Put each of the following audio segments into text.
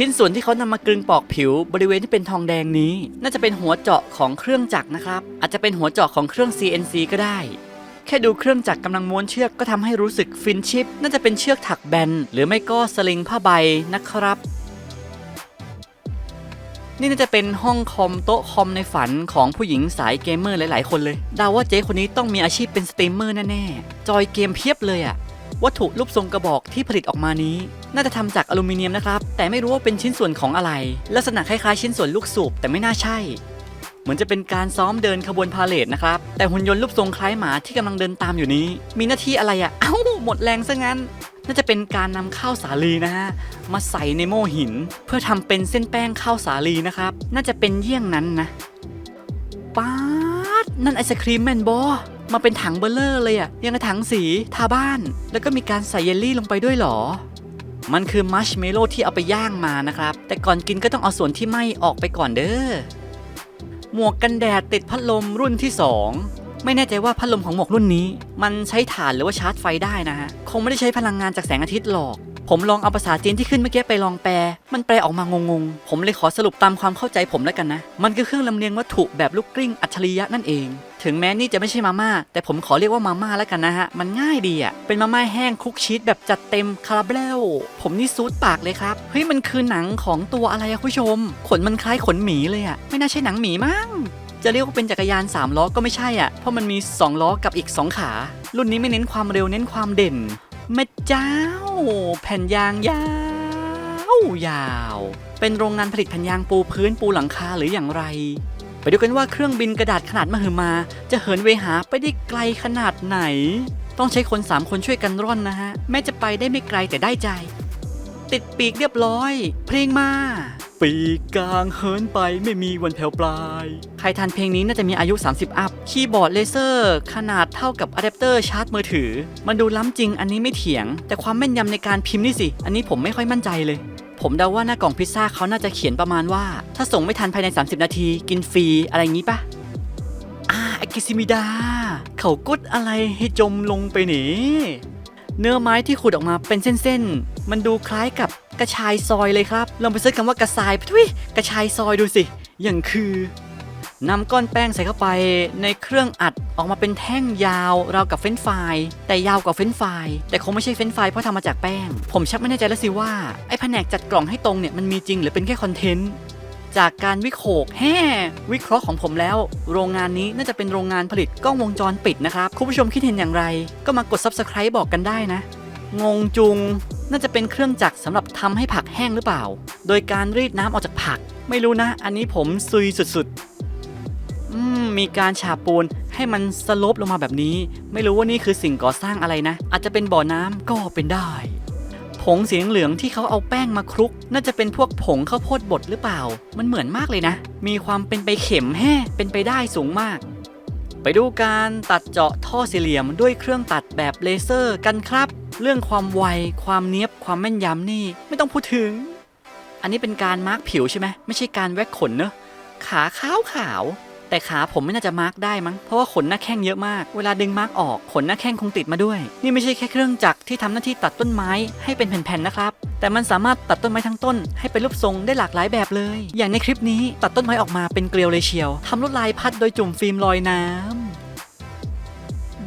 ชิ้นส่วนที่เขานำมากลึงปอกผิวบริเวณที่เป็นทองแดงนี้ น่าจะเป็นหัวเจาะของเครื่องจักรนะครับ อาจจะเป็นหัวเจาะของเครื่อง CNC ก็ได้ แค่ดูเครื่องจักรกำลังม้วนเชือกก็ทำให้รู้สึกฟินชิป น่าจะเป็นเชือกถักแบน หรือไม่ก็สลิงผ้าใบนะครับนี่น่าจะเป็นห้องคอมโต๊ะคอมในฝันของผู้หญิงสายเกมเมอร์หลาย ๆ คนเลยเดาว่าเจ๊คนนี้ต้องมีอาชีพเป็นสตรีมเมอร์แน่ๆ จอยเกมเพียบเลยอะวัตถุรูปทรงกระบอกที่ผลิตออกมานี้ น่าจะทำจากอลูมิเนียมนะครับ แต่ไม่รู้ว่าเป็นชิ้นส่วนของอะไร ลักษณะคล้ายๆชิ้นส่วนลูกสูบแต่ไม่น่าใช่ เหมือนจะเป็นการซ้อมเดินขบวนพาเลทนะครับ แต่หุ่นยนต์รูปทรงคล้ายหมาที่กำลังเดินตามอยู่นี้ มีหน้าที่อะไรอะ่ะ เอ้า หมดแรงซะงั้น น่าจะเป็นการนำข้าวสาลีนะฮะ มาใส่ในโม่หิน เพื่อทำเป็นเส้นแป้งข้าวสาลีนะครับ น่าจะเป็นเยี่ยงนั้นนะป๊าดนั่นไอศครีมแมนบอมาเป็นถังเบลเลอร์เลยอะยังกระถังสีทาบ้าน แล้วก็มีการใส่เยลลี่ลงไปด้วยหรอ มันคือมัชเมลโล่ที่เอาไปย่างมานะครับ แต่ก่อนกินก็ต้องเอาส่วนที่ไหม้ออกไปก่อนเด้อ หมวกกันแดดติดพัดลมรุ่นที่ 2 ไม่แน่ใจว่าพัดลมของหมวกรุ่นนี้ มันใช้ถ่านหรือว่าชาร์จไฟได้นะฮะ คงไม่ได้ใช้พลังงานจากแสงอาทิตย์หรอก ผมลองเอาภาษาจีนที่ขึ้นเมื่อกี้ไปลองแปล มันแปลออกมางงๆ ผมเลยขอสรุปตามความเข้าใจผมแล้วกันนะ มันคือเครื่องลำเลียงวัตถุแบบลูกกลิ้งอัจฉริยะนั่นเอง ถึงแม้นี่จะไม่ใช่มาม่าแต่ผมขอเรียกว่ามาม่าแล้วกันนะฮะ มันง่ายดีอะ เป็นมาม่าแห้งคลุกชีสแบบจัดเต็มคาราเบล ผมนี่ซูดปากเลยครับ เฮ้ย มันคือหนังของตัวอะไรอะคุณผู้ชม ขนมันคล้ายขนหมีเลยอะไม่น่าใช่หนังหมีมั้งจะเรียกว่าเป็นจักรยาน 3 ล้อก็ไม่ใช่อะ เพราะมันมี 2 ล้อกับอีก 2 ขา รุ่นนี้ไม่เน้นความเร็วเน้นความเด่นแม่เจ้า แผ่นยางยาวยาว เป็นโรงงานผลิตแผ่นยางปูพื้นปูหลังคาหรืออย่างไร ไปดูกันว่าเครื่องบินกระดาษขนาดมหึมา จะเหินเวหาไปได้ไกลขนาดไหน ต้องใช้คน 3 คนช่วยกันร่อนนะฮะ แม้จะไปได้ไม่ไกลแต่ได้ใจ ติดปีกเรียบร้อย เพลงมา ปีกกลางเหินไปไม่มีวันแผ่วปลาย ใครทันเพลงนี้น่าจะมีอายุ 30 อัพ คีย์บอร์ดเลเซอร์ ขนาดเท่ากับอะแดปเตอร์ชาร์จมือถือ มันดูล้ำจริงอันนี้ไม่เถียง แต่ความแม่นยำในการพิมพ์นี่สิ อันนี้ผมไม่ค่อยมั่นใจเลย ผมเดาว่าหน้ากล่องพิซซ่าเขาน่าจะเขียนประมาณว่า ถ้าส่งไม่ทันภายใน 30 นาที กินฟรีอะไรอย่างนี้ปะอ่าไอกิซิมิดา เขากดอะไรให้จมลงไปหนีเนื้อไม้ที่ขุดออกมาเป็นเส้นๆ มันดูคล้ายกับกระชายซอยเลยครับ ลองไปเซิร์ชคำว่ากระชายทุยกระชายซอยดูสิ อย่างคือ นำก้อนแป้งใส่เข้าไปในเครื่องอัดออกมาเป็นแท่งยาวราวกับเฟรนช์ฟรายแต่ยาวกว่าเฟรนช์ฟรายแต่คงไม่ใช่เฟรนช์ฟรายเพราะทำมาจากแป้ง ผมชักไม่แน่ใจแล้วสิว่าไอ้แผนกจัดกล่องให้ตรงเนี่ยมันมีจริงหรือเป็นแค่คอนเทนต์จากการวิโขกแฮ่วิเคราะห์ของผมแล้ว โรงงานนี้น่าจะเป็นโรงงานผลิตกล้องวงจรปิดนะครับคุณผู้ชมคิดเห็นอย่างไร ก็มากด subscribe บอกกันได้นะ งงจุง น่าจะเป็นเครื่องจักรสำหรับทำให้ผักแห้งหรือเปล่า โดยการรีดน้ำออกจากผัก ไม่รู้นะ อันนี้ผมซุยสุดๆ มมีการฉาบปูนให้มันสลปลงมาแบบนี้ ไม่รู้ว่านี่คือสิ่งก่อสร้างอะไรนะ อาจจะเป็นบ่อน้ำก็เป็นได้ ผงสีเหลืองที่เขาเอาแป้งมาคลุก น่าจะเป็นพวกผงข้าวโพดบดหรือเปล่า มันเหมือนมากเลยนะ มีความเป็นไปเข็มแฮ่เป็นไปได้สูงมาก ไปดูการตัดเจาะท่อสี่เหลี่ยมด้วยเครื่องตัดแบบเลเซอร์กันครับ เรื่องความไว ความเนี้ยบ ความแม่นยำนี่ไม่ต้องพูดถึง อันนี้เป็นการมาร์กผิวใช่ไหมไม่ใช่การแว็กขนเนอะขาขาวขาว แต่ขาผมไม่น่าจะมาร์กได้มั้ง เพราะว่าขนหน้าแข้งเยอะมาก เวลาดึงมาร์กออกขนหน้าแข้งคงติดมาด้วย นี่ไม่ใช่แค่เครื่องจักรที่ทำหน้าที่ตัดต้นไม้ให้เป็นแผ่นๆนะครับ แต่มันสามารถตัดต้นไม้ทั้งต้น ให้เป็นรูปทรงได้หลากหลายแบบเลย อย่างในคลิปนี้ตัดต้นไม้ออกมาเป็นเกลียวเลยเชียวทำลวดลายพัดโดยจุ่มฟิล์มลอยน้ำ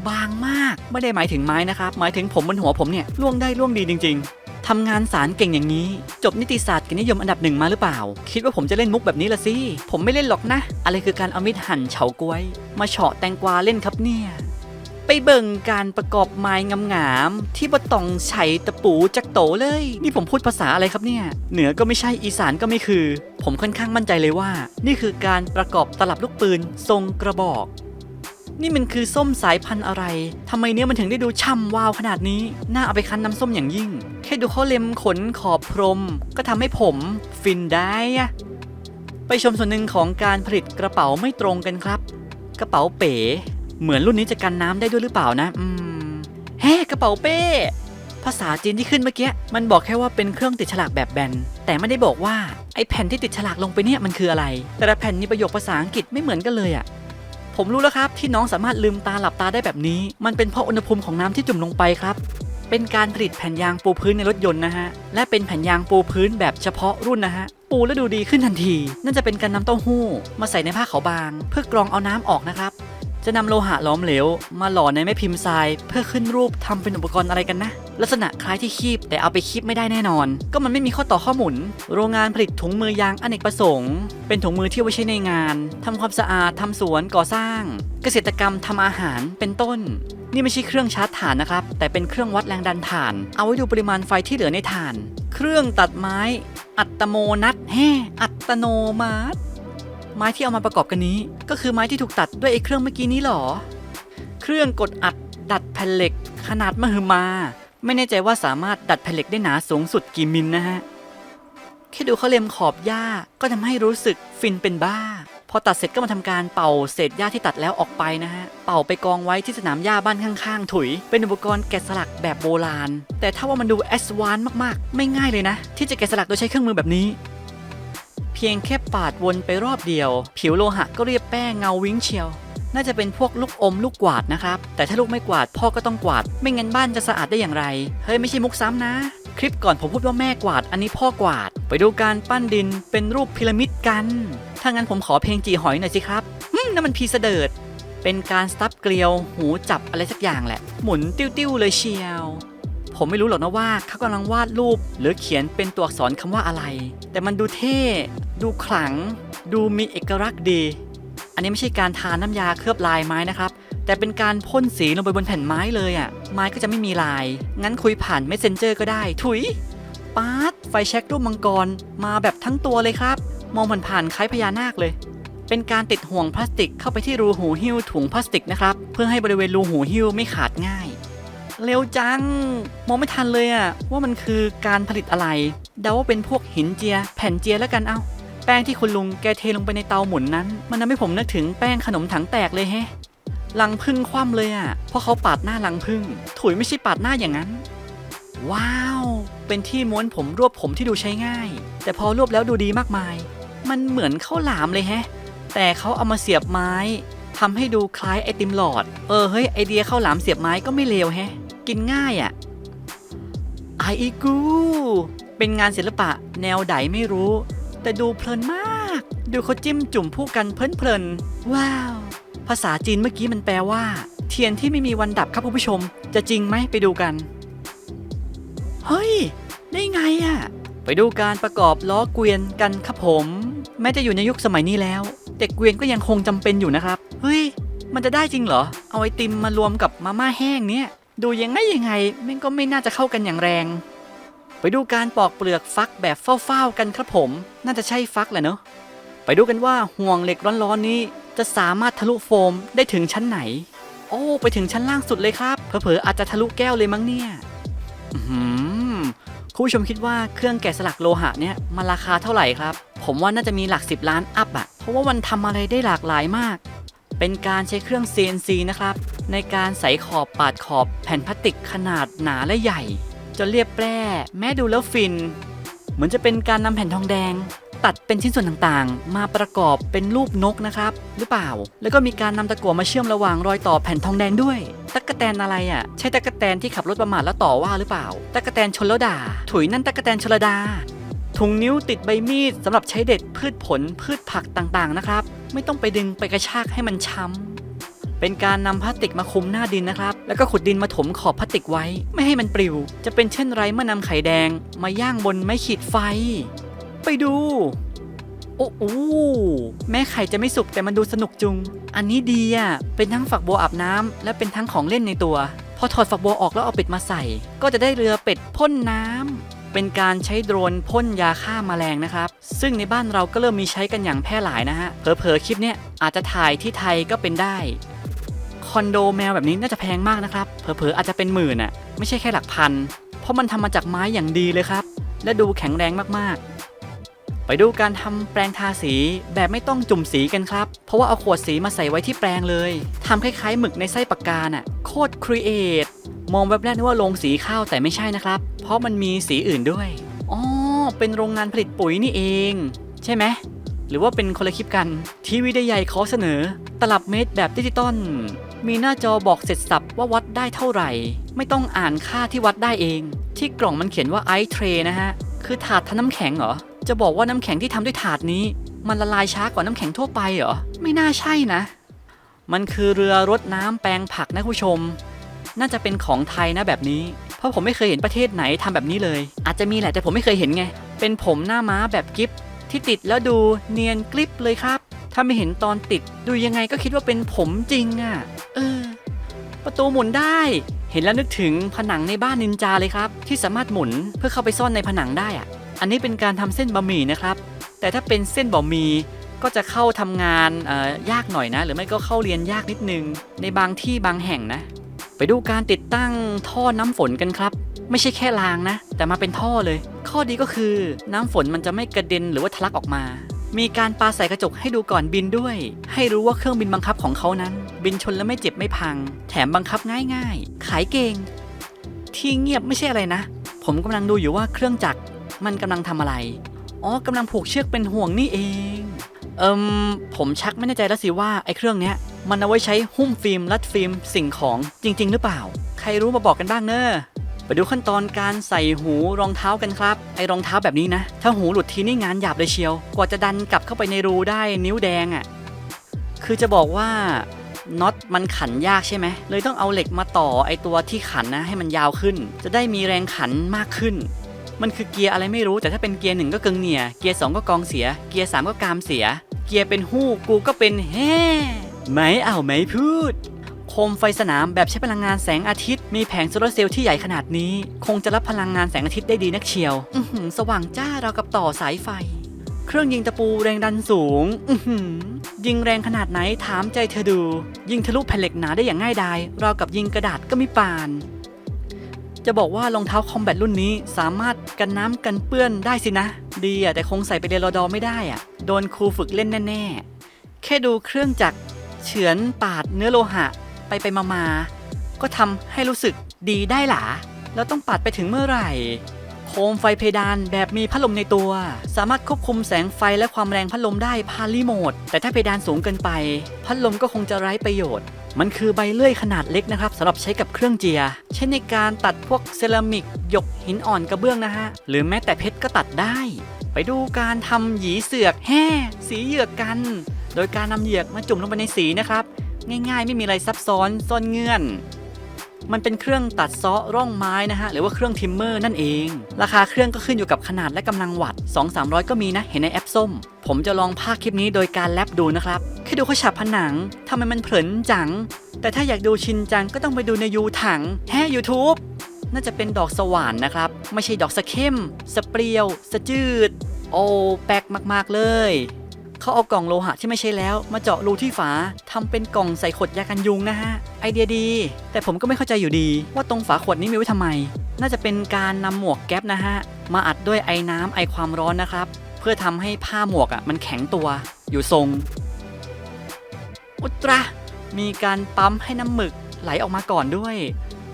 บางมาก ไม่ได้หมายถึงไม้นะครับ หมายถึงผมบนหัวผมเนี่ยล่วงได้ล่วงดีจริง ๆ ทำงานสารเก่งอย่างนี้ จบนิติศาสตร์กิจนิยมอันดับหนึ่งมาหรือเปล่า คิดว่าผมจะเล่นมุกแบบนี้ละสิ ผมไม่เล่นหรอกนะ อะไรคือการเอามีดหั่นเฉาก๊วย มาเฉาะแตงกวาเล่นครับเนี่ย ไปเบิ่งการประกอบไม้งามๆที่บะตองใช้ตะปูจักโตเลย นี่ผมพูดภาษาอะไรครับเนี่ย เหนือก็ไม่ใช่อีสานก็ไม่คือ ผมค่อนข้างมั่นใจเลยว่า นี่คือการประกอบตลับลูกปืนทรงกระบอก นี่มันคือส้มสายพันธุ์อะไรทำไมเนื้อมันถึงได้ดูช่ำวาวขนาดนี้ น่าเอาไปคั้นน้ำส้มอย่างยิ่ง แค่ดูเขาเล็มขนขอบพรม ก็ทำให้ผมฟินได้ ไปชมส่วนหนึ่งของการผลิตกระเป๋าไม่ตรงกันครับ กระเป๋าเป๋ เหมือนรุ่นนี้จะกันน้ำได้ด้วยหรือเปล่านะ อืมเฮ้กระเป๋าเป้ภาษาจีนที่ขึ้นเมื่อกี้มันบอกแค่ว่าเป็นเครื่องติดฉลากแบบแบน แต่ไม่ได้บอกว่าไอ้แผ่นที่ติดฉลากลงไปเนี่ยมันคืออะไร แต่ละแผ่นมีประโยคภาษาอังกฤษไม่เหมือนกันเลยอะ ผมรู้แล้วครับที่น้องสามารถลืมตาหลับตาได้แบบนี้ มันเป็นเพราะอุณหภูมิของน้ำที่จุ่มลงไปครับ เป็นการผลิตแผ่นยางปูพื้นในรถยนต์นะฮะ และเป็นแผ่นยางปูพื้นแบบเฉพาะรุ่นนะฮะ ปูแล้วดูดีขึ้นทันที นั่นจะเป็นการนำเต้าหู้ มาใส่ในผ้าขาวบาง เพื่อกรองเอาน้ำออกนะครับ จะนำโลหะหลอมเหลว มาหล่อในแม่พิมพ์ทราย เพื่อขึ้นรูปทำเป็นอุปกรณ์อะไรกันนะ ลักษณะคล้ายที่คีบแต่เอาไปคีบไม่ได้แน่นอน ก็มันไม่มีข้อต่อข้อหมุน โรงงานผลิตถุงมือยางอเนกประสงค์ เป็นถุงมือที่ไว้ใช้ในงานทำความสะอาดทำสวนก่อสร้าง เกษตรกรรมทำอาหารเป็นต้น นี่ไม่ใช่เครื่องชาร์จถ่านนะครับ แต่เป็นเครื่องวัดแรงดันถ่าน เอาไว้ดูปริมาณไฟที่เหลือในถ่าน เครื่องตัดไม้ อัตโมนัตแฮ่อัตโนมัติไม้ที่เอามาประกอบกันนี้ ก็คือไม้ที่ถูกตัดด้วยไอ้เครื่องเมื่อกี้นี้หรอ เครื่องกดอัดดัดแผ่นเหล็ก ขนาดมหึมา ไม่แน่ใจว่าสามารถดัดแผ่นเหล็กได้หนาสูงสุดกี่มิลนะฮะ แค่ดูเขาเล็มขอบหญ้าก็ทำให้รู้สึกฟินเป็นบ้า พอตัดเสร็จก็มาทำการเป่าเศษหญ้าที่ตัดแล้วออกไปนะฮะ เป่าไปกองไว้ที่สนามหญ้าบ้านข้างๆ ถุย เป็นอุปกรณ์แกะสลักแบบโบราณ แต่ถ้าว่ามันดูแอสวานมากๆ ไม่ง่ายเลยนะ ที่จะแกะสลักโดยใช้เครื่องมือแบบนี้ เพียงแค่ปาดวนไปรอบเดียว ผิวโลหะก็เรียบแป้งเงาวิ้งเชียว น่าจะเป็นพวกลูกอมลูกกวาดนะครับ แต่ถ้าลูกไม่กวาดพ่อก็ต้องกวาด ไม่งั้นบ้านจะสะอาดได้อย่างไร เฮ้ยไม่ใช่มุกซ้ำนะ คลิปก่อนผมพูดว่าแม่กวาด อันนี้พ่อกวาด ไปดูการปั้นดินเป็นรูปพีระมิดกัน ถ้างั้นผมขอเพลงจีหอยหน่อยสิครับฮึมนั่นมันพีเสดิดเป็นการสตับเกลียวหูจับอะไรสักอย่างแหละ หมุนติ้วๆเลยเชียวผมไม่รู้หรอกนะว่าเขากำลังวาดรูป หรือเขียนเป็นตัวอักษรคำว่าอะไร แต่มันดูเท่ ดูขลัง ดูมีเอกลักษณ์ดี อันนี้ไม่ใช่การทาน้ำยาเคลือบลายไม้นะครับแต่เป็นการพ่นสีลงไปบนแผ่นไม้เลยอะ่ะ ไม้ก็จะไม่มีลาย งั้นคุยผ่าน Messenger ก็ได้ ถุยป๊าดไฟแช็กรูปมังกร มาแบบทั้งตัวเลยครับ มองผ่านๆคล้ายพญานาคเลย เป็นการติดห่วงพลาสติกเข้าไปที่รูหูหิ้วถุงพลาสติกนะครับ เพื่อให้บริเวณรูหูหิ้วไม่ขาดง่าย เร็วจัง มองไม่ทันเลยอะว่ามันคือการผลิตอะไร เดาว่าเป็นพวกหินเจีย แผ่นเจียแล้วกันเอาแป้งที่คุณลุงแกเทลงไปในเตาหมุนนั้น มันทำให้ผมนึกถึงแป้งขนมถังแตกเลยแฮะลังพึ่งคว่ำเลยอะเพราะเขาปาดหน้าลังพึ่ง ถุยไม่ใช่ปาดหน้าอย่างนั้น ว้าว เป็นที่ม้วนผมรวบผมที่ดูใช้ง่าย แต่พอรวบแล้วดูดีมากมาย มันเหมือนข้าวหลามเลยแฮะ แต่เขาเอามาเสียบไม้ทำให้ดูคล้ายไอติมหลอด เออเฮ้ยไอเดียข้าวหลามเสียบไม้ก็ไม่เลวแฮะ กินง่ายอะ่ะไออีกู เป็นงานศิลปะ แนวใดไม่รู้ แต่ดูเพลินมาก ดูเขาจิ้มจุ่มผู้กันเพลินๆว้าว ภาษาจีนเมื่อกี้มันแปลว่า เทียนที่ไม่มีวันดับครับคุณผู้ชม จะจริงไหมไปดูกัน เฮ้ย ได้ไงอะ่ะ ไปดูการประกอบล้อเกวียนกันครับผม แม้จะอยู่ในยุคสมัยนี้แล้ว แต่เกวียนก็ยังคงจำเป็นอยู่นะครับ เฮ้ย มันจะได้จริงเหรอ เอาไอติมมารวมกับมาม่าแห้งเนี่ย ดูยังไงยังไงแม่งก็ไม่น่าจะเข้ากันอย่างแรง ไปดูการปอกเปลือกฟักแบบเฝ้าๆกันครับผม น่าจะใช่ฟักแหละเนอะไปดูกันว่าห่วงเหล็กร้อนๆนี้จะสามารถทะลุโฟมได้ถึงชั้นไหน โอ้ไปถึงชั้นล่างสุดเลยครับเผลอๆอาจจะทะลุแก้วเลยมั้งเนี่ยอื้อหือคุณผู้ชมคิดว่าเครื่องแกะสลักโลหะเนี่ยมันราคาเท่าไหร่ครับ ผมว่าน่าจะมีหลัก 10 ล้านอัพอะเพราะว่ามันทำอะไรได้หลากหลายมาก เป็นการใช้เครื่อง CNC นะครับ ในการใส่ขอบปาดขอบแผ่นพลาสติกขนาดหนาและใหญ่ จนเรียบแปร่แม้ดูแล้วฟิน เหมือนจะเป็นการนำแผ่นทองแดง ตัดเป็นชิ้นส่วนต่างๆ มาประกอบเป็นรูปนกนะครับ หรือเปล่า แล้วก็มีการนำตะกั่วมาเชื่อมระหว่างรอยต่อแผ่นทองแดงด้วย ตั๊กแตนอะไรอะ ใช่ตั๊กแตนที่ขับรถประมาทแล้วต่อว่าหรือเปล่า ตั๊กแตนชนแล้วด่า ถุยนั่นตั๊กแตนชลดาถุงนิ้วติดใบมีดสำหรับใช้เด็ดพืชผลพืชผักต่างๆนะครับ ไม่ต้องไปดึงไปกระชากให้มันช้ำ เป็นการนำพลาสติกมาคุมหน้าดินนะครับ แล้วก็ขุดดินมาถมขอบพลาสติกไว้ ไม่ให้มันปลิว จะเป็นเช่นไรเมื่อนำไข่แดง มาย่างบนไม้ขีดไฟ ไปดู โอ้โหแม้ไข่จะไม่สุกแต่มันดูสนุกจุง อันนี้ดีอะ เป็นทั้งฝักบัวอาบน้ำและเป็นทั้งของเล่นในตัว พอถอดฝักบัวออกแล้วเอาเป็ดมาใส่ ก็จะได้เรือเป็ดพ่นน้ำเป็นการใช้โดรนพ่นยาฆ่ามาแมลงนะครับ ซึ่งในบ้านเราก็เริ่มมีใช้กันอย่างแพร่หลายนะฮะเผลอๆคลิปเนี้ยอาจจะถ่ายที่ไทยก็เป็นได้ คอนโดแมวแบบนี้น่าจะแพงมากนะครับ เผลอๆอาจจะเป็นหมื่นอะ ไม่ใช่แค่หลักพัน เพราะมันทำมาจากไม้อย่างดีเลยครับ และดูแข็งแรงมากๆ ไปดูการทำแปรงทาสีแบบไม่ต้องจุ่มสีกันครับ เพราะว่าเอาขวดสีมาใส่ไว้ที่แปรงเลยทำคล้ายๆหมึกในไส้ปากกาน่ะ โคตรครีเอท มองแวบแรกนึกว่าโรงสีข้าวแต่ไม่ใช่นะครับ เพราะมันมีสีอื่นด้วย อ๋อ เป็นโรงงานผลิตปุ๋ยนี่เอง ใช่ไหมหรือว่าเป็นคนละคลิปกัน ทีวีได้ใหญ่ขอเสนอ ตลับเมตรแบบดิจิตอล มีหน้าจอบอกเสร็จสับว่าวัดได้เท่าไหร่ ไม่ต้องอ่านค่าที่วัดได้เอง ที่กล่องมันเขียนว่าไอเทรนะฮะ คือถาดทำน้ำแข็งเหรอ จะบอกว่าน้ำแข็งที่ทำด้วยถาดนี้ มันละลายช้ากว่าน้ำแข็งทั่วไปเหรอ ไม่น่าใช่นะ มันคือเรือรดน้ำแปลงผักนะคุณผู้ชม น่าจะเป็นของไทยนะแบบนี้ เพราะผมไม่เคยเห็นประเทศไหนทำแบบนี้เลย อาจจะมีแหละแต่ผมไม่เคยเห็นไง เป็นผมหน้าม้าแบบกิฟที่ติดแล้วดูเนียนกริบเลยครับ ถ้าไม่เห็นตอนติดดูยังไงก็คิดว่าเป็นผมจริงอะ่ะ เออ ประตูหมุนได้ เห็นแล้วนึกถึงผนังในบ้านนินจาเลยครับ ที่สามารถหมุนเพื่อเข้าไปซ่อนในผนังได้อะอันนี้เป็นการทำเส้นบะหมี่นะครับ แต่ถ้าเป็นเส้นบะหมี่ก็จะเข้าทำงานออยากหน่อยนะ หรือไม่ก็เข้าเรียนยากนิดนึง ในบางที่บางแห่งนะ ไปดูการติดตั้งท่อน้ำฝนกันครับ ไม่ใช่แค่รางนะ แต่มาเป็นท่อเลย ข้อดีก็คือน้ำฝนมันจะไม่กระเด็นหรือว่าทะลักออกมา มีการปาใส่กระจกให้ดูก่อนบินด้วย ให้รู้ว่าเครื่องบินบังคับของเขานั้น บินชนแล้วไม่เจ็บไม่พัง แถมบังคับง่ายๆ ขายเก่ง ที่เงียบไม่ใช่อะไรนะ ผมกำลังดูอยู่ว่าเครื่องจักรมันกำลังทำอะไร อ๋อกำลังผูกเชือกเป็นห่วงนี่เอง เอิมผมชักไม่แน่ใจแล้วสิว่าไอ้เครื่องเนี้ย มันเอาไว้ใช้หุ้มฟิล์มรัดฟิล์มสิ่งของจริง ๆ หรือเปล่า ใครรู้มาบอกกันบ้างเนอะ ไปดูขั้นตอนการใส่หูรองเท้ากันครับ ไอรองเท้าแบบนี้นะ ถ้าหูหลุดทีนี่งานหยาบเลยเชียว กว่าจะดันกลับเข้าไปในรูได้นิ้วแดงอะ่ะ คือจะบอกว่าน็อตมันขันยากใช่ไหม เลยต้องเอาเหล็กมาต่อไอตัวที่ขันนะให้มันยาวขึ้น จะได้มีแรงขันมากขึ้น มันคือเกียร์อะไรไม่รู้ แต่ถ้าเป็นเกียร์หนึ่งก็เกิงเหนี่ย เกียร์สองก็กองเสีย เกียร์สามก็กามเสีย เกียร์เป็นหู้กูก็เป็นแฮ่ไหม่เอาไหมพูด โคมไฟสนามแบบใช้พลังงานแสงอาทิตย์ มีแผงโซลาร์เซลล์ที่ใหญ่ขนาดนี้ คงจะรับพลังงานแสงอาทิตย์ได้ดีนักเชียว อือหือสว่างจ้าเราวกับต่อสายไฟ เครื่องยิงตะปูแรงดันสูง อือหือยิงแรงขนาดไหนถามใจเธอดู ยิงทะลุแผ่นเหล็กหนาได้อย่างง่ายดายราวกับยิงกระดาษก็ไม่ปาน จะบอกว่ารองเท้าคอมแบทรุ่นนี้สามารถกันน้ำกันเปื้อนได้สินะ ดีอะแต่คงใส่ไปเรียนรอดอไม่ได้อะโดนครูฝึกเล่นแน่ๆแค่ดูเครื่องจักรเฉือนปาดเนื้อโลหะ ไปไปมามาก็ทำให้รู้สึกดีได้หรอแล้วต้องปัดไปถึงเมื่อไหร่ โคมไฟเพดานแบบมีพัดลมในตัว สามารถควบคุมแสงไฟและความแรงพัดลมได้ผ่านรีโมทแต่ถ้าเพดานสูงเกินไป พัดลมก็คงจะไร้ประโยชน์ มันคือใบเลื่อยขนาดเล็กนะครับสำหรับใช้กับเครื่องเจียใช้ในการตัดพวกเซรามิกหยกหินอ่อนกระเบื้องนะฮะหรือแม้แต่เพชรก็ตัดได้ ไปดูการทำหยีเสือกแห่สีเหยือกกัน โดยการนำเหยือกมาจุ่มลงไปในสีนะครับ ง่าย ๆ ไม่มีอะไรซับซ้อนซ่อนเงื่อน มันเป็นเครื่องตัดเซาะร่องไม้นะฮะ หรือว่าเครื่องทิมเมอร์นั่นเอง ราคาเครื่องก็ขึ้นอยู่กับขนาดและกำลังวัตต์2 300 ก็มีนะ เห็นในแอปส้ม ผมจะลองภาคคลิปนี้โดยการแลบดูนะครับแค่ดูเขาฉาบผนังทำไมมันเผลินจัง แต่ถ้าอยากดูชินจังก็ต้องไปดูในยูถังแฮ่ YouTube น่าจะเป็นดอกสว่านนะครับ ไม่ใช่ดอกสะเข้ม สเปรียว สะจืด โอ้ แปลกมาก ๆ เลย เขาเอากล่องโลหะที่ไม่ใช่แล้ว มาเจาะรูที่ฝาทำเป็นกล่องใส่ขวดยากันยุงนะฮะ ไอเดียดี แต่ผมก็ไม่เข้าใจอยู่ดี ว่าตรงฝาขวดนี้มีไว้ทำไม น่าจะเป็นการนำหมวกแก๊ปนะฮะ มาอัดด้วยไอ้น้ำไอความร้อนนะครับ เพื่อทำให้ผ้าหมวกอะมันแข็งตัว อยู่ทรง อุตรา มีการปั๊มให้น้ำหมึกไหลออกมาก่อนด้วย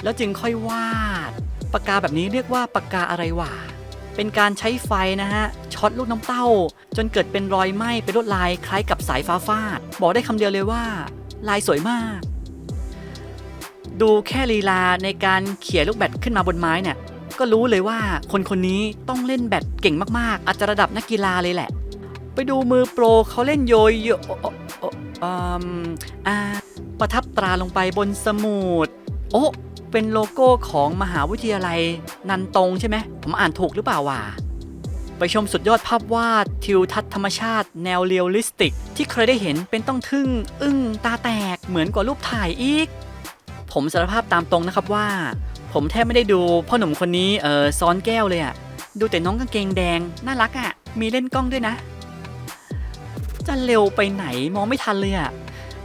แล้วจึงค่อยวาด ปากกาแบบนี้เรียกว่าปากกาอะไรวะเป็นการใช้ไฟนะฮะ ช็อตลูกน้ำเต้า จนเกิดเป็นรอยไหม้เป็นลวดลายคล้ายกับสายฟ้าฟาด บอกได้คำเดียวเลยว่า ลายสวยมาก ดูแค่ลีลาในการเขี่ยลูกแบตขึ้นมาบนไม้เนี่ยก็รู้เลยว่าคนคนนี้ต้องเล่นแบตเก่งมากๆ อาจจะระดับนักกีฬาเลยแหละ ไปดูมือโปรเขาเล่นโยโย่ประทับตราลงไปบนสมุด โอ้ เป็นโลโก้ของมหาวิทยาลัยนันตงใช่ไหม ผมอ่านถูกหรือเปล่าวะ ไปชมสุดยอดภาพวาดทิวทัศน์ธรรมชาติแนวเรียลลิสติก ที่เคยได้เห็นเป็นต้องทึ่ง อึ้งตาแตกเหมือนกว่ารูปถ่ายอีก ผมสารภาพตามตรงนะครับว่า ผมแทบไม่ได้ดูพ่อหนุ่มคนนี้เออซ้อนแก้วเลยอะดูแต่น้องกางเกงแดง น่ารักอะมีเล่นกล้องด้วยนะ จะเร็วไปไหนมองไม่ทันเลยอะ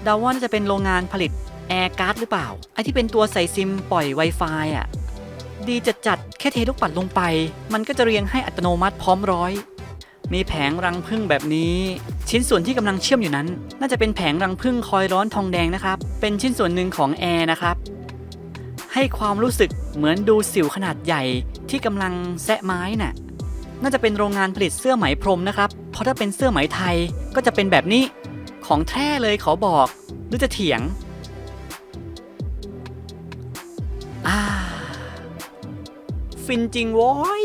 ดาว่าน่าจะเป็นโรงงานผลิตแอร์การ์ดหรือเปล่าไอที่เป็นตัวใส่ซิมปล่อย Wi-Fi อะดีจัดจัด แค่เทลูกปัดลงไป มันก็จะเรียงให้อัตโนมัติพร้อมร้อย มีแผงรังผึ้งแบบนี้ ชิ้นส่วนที่กำลังเชื่อมอยู่นั้น น่าจะเป็นแผงรังผึ้งคอยร้อนทองแดงนะครับ เป็นชิ้นส่วนหนึ่งของแอร์นะครับ ให้ความรู้สึกเหมือนดูสิวขนาดใหญ่ที่กำลังแซะไม้น่ะ น่าจะเป็นโรงงานผลิตเสื้อไหมพรมนะครับ เพราะถ้าเป็นเสื้อไหมไทยก็จะเป็นแบบนี้ ของแท้เลยขอบอก หรือจะเถียงอ้า ฟินจริงโว้ย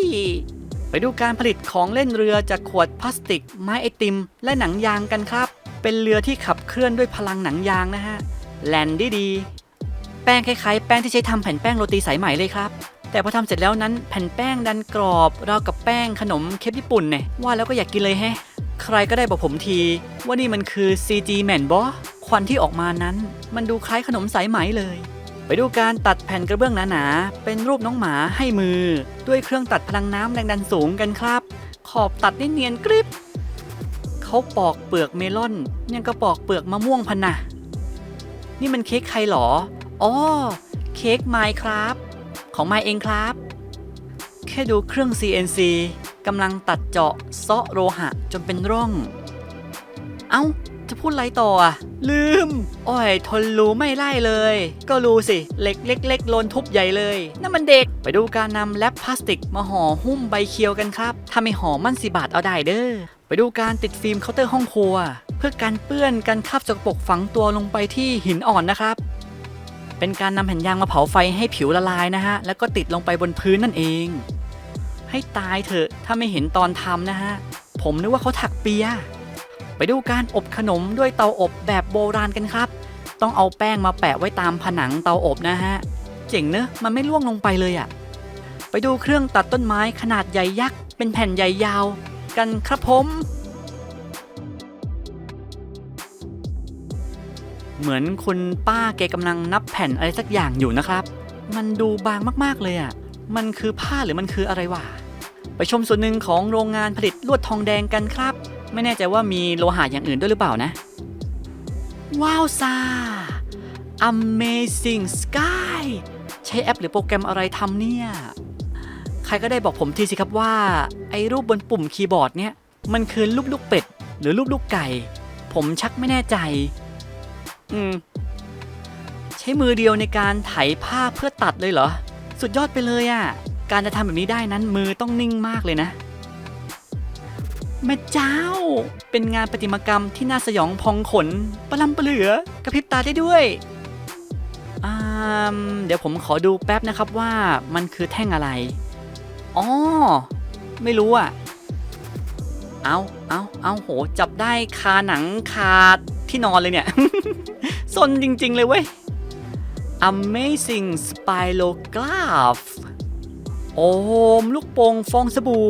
ไปดูการผลิตของเล่นเรือจากขวดพลาสติก ไม้ไอติม และหนังยางกันครับ เป็นเรือที่ขับเคลื่อนด้วยพลังหนังยางนะฮะ แลนดีดี แป้งคล้ายๆ แป้งที่ใช้ทำแผ่นแป้งโรตีสายไหมเลยครับ แต่พอทำเสร็จแล้วนั้นแผ่นแป้งดันกรอบราวกับแป้งขนมเคปญี่ปุ่นเนี่ยว่าแล้วก็อยากกินเลยแฮะ ใครก็ได้บอกผมที ว่านี่มันคือ CG แมนบอควันที่ออกมานั้น มันดูคล้ายขนมสายไหมเลย ไปดูการตัดแผ่นกระเบื้องหนาๆ เป็นรูปน้องหมาให้มือ ด้วยเครื่องตัดพลังน้ำแรงดันสูงกันครับ ขอบตัดได้เนียนกริบ เขาปอกเปลือกเมลอนยังก็ปอกเปลือกมะม่วงพันนะนี่มันเค้กใครหรอ อ๋อ เค้กไมค์ครับ ของไมค์เองครับ แค่ดูเครื่อง CNC กำลังตัดเจาะเซาะโลหะจนเป็นร่อง เอ้า จะพูดอะไรต่ออะลืมโอ้ยทนรู้ไม่ไล่เลย ก็รู้สิเหล็กเล็กๆโลนทุบใหญ่เลยนั่นมันเด็กไปดูการนำแรปพลาสติกมาห่อหุ้มใบเคียวกันครับถ้าไม่ห่อมั่นสิบาทเอาได้เด้อไปดูการติดฟิล์มเคาน์เตอร์ห้องครัว เพื่อการเปื้อนการคราบสกปรกฝังตัวลงไปที่หินอ่อนนะครับ เป็นการนำแผ่นยางมาเผาไฟให้ผิวละลายนะฮะ แล้วก็ติดลงไปบนพื้นนั่นเอง ให้ตายเถอะถ้าไม่เห็นตอนทำนะฮะ ผมนึกว่าเขาถักเปีย ไปดูการอบขนมด้วยเตาอบแบบโบราณกันครับ ต้องเอาแป้งมาแปะไว้ตามผนังเตาอบนะฮะ เจ๋งเนอะมันไม่ล่วงลงไปเลยอะไปดูเครื่องตัดต้นไม้ขนาดใหญ่ยักษ์เป็นแผ่นใหญ่ยาว กันครับผม เหมือนคุณป้าแกกำลังนับแผ่นอะไรสักอย่างอยู่นะครับ มันดูบางมากๆเลยอะ่ะ มันคือผ้าหรือมันคืออะไรวะ ไปชมส่วนหนึ่งของโรงงานผลิตลวดทองแดงกันครับ ไม่แน่ใจว่ามีโลหะอย่างอื่นด้วยหรือเปล่านะ ว้าวซ่า Amazing Sky ใช้แอปหรือโปรแกรมอะไรทำเนี่ย ใครก็ได้บอกผมทีสิครับว่า ไอ้รูปบนปุ่มคีย์บอร์ดเนี่ย มันคือรูปลูกเป็ด หรือรูปลูกไก่ ผมชักไม่แน่ใจ อืม ใช้มือเดียวในการไถผ้าเพื่อตัดเลยเหรอ สุดยอดไปเลยอะ่ะ การจะทำแบบนี้ได้นั้นมือต้องนิ่งมากเลยนะ แม่เจ้า เป็นงานประติมากรรมที่น่าสยองพองขนประลำปลเหลือกระพริบตาได้ด้วยเดี๋ยวผมขอดูแป๊บนะครับว่ามันคือแท่งอะไร อ๋อ ไม่รู้อะ เอาเอาเอาโห จับได้คาหนังคาที่นอนเลยเนี่ยสนจริง ๆ เลยเว้ย Amazing Spirograph โอ้มลูกโป่งฟองสบู่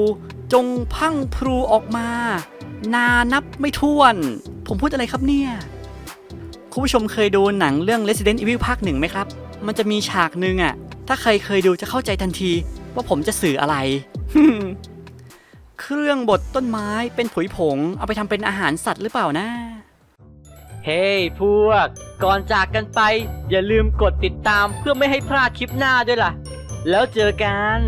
จงพังพรูออกมา นานับไม่ถ้วน ผมพูดอะไรครับเนี่ย คุณผู้ชมเคยดูหนังเรื่อง Resident Evil ภาคหนึ่งไหมครับ มันจะมีฉากหนึ่งอะถ้าใครเคยดูจะเข้าใจทันที ว่าผมจะสื่ออะไร เครื่องบดต้นไม้เป็นผุยผง เอาไปทำเป็นอาหารสัตว์หรือเปล่านะ เฮ้ยพวก ก่อนจากกันไป อย่าลืมกดติดตามเพื่อไม่ให้พลาดคลิปหน้าด้วยล่ะ แล้วเจอกัน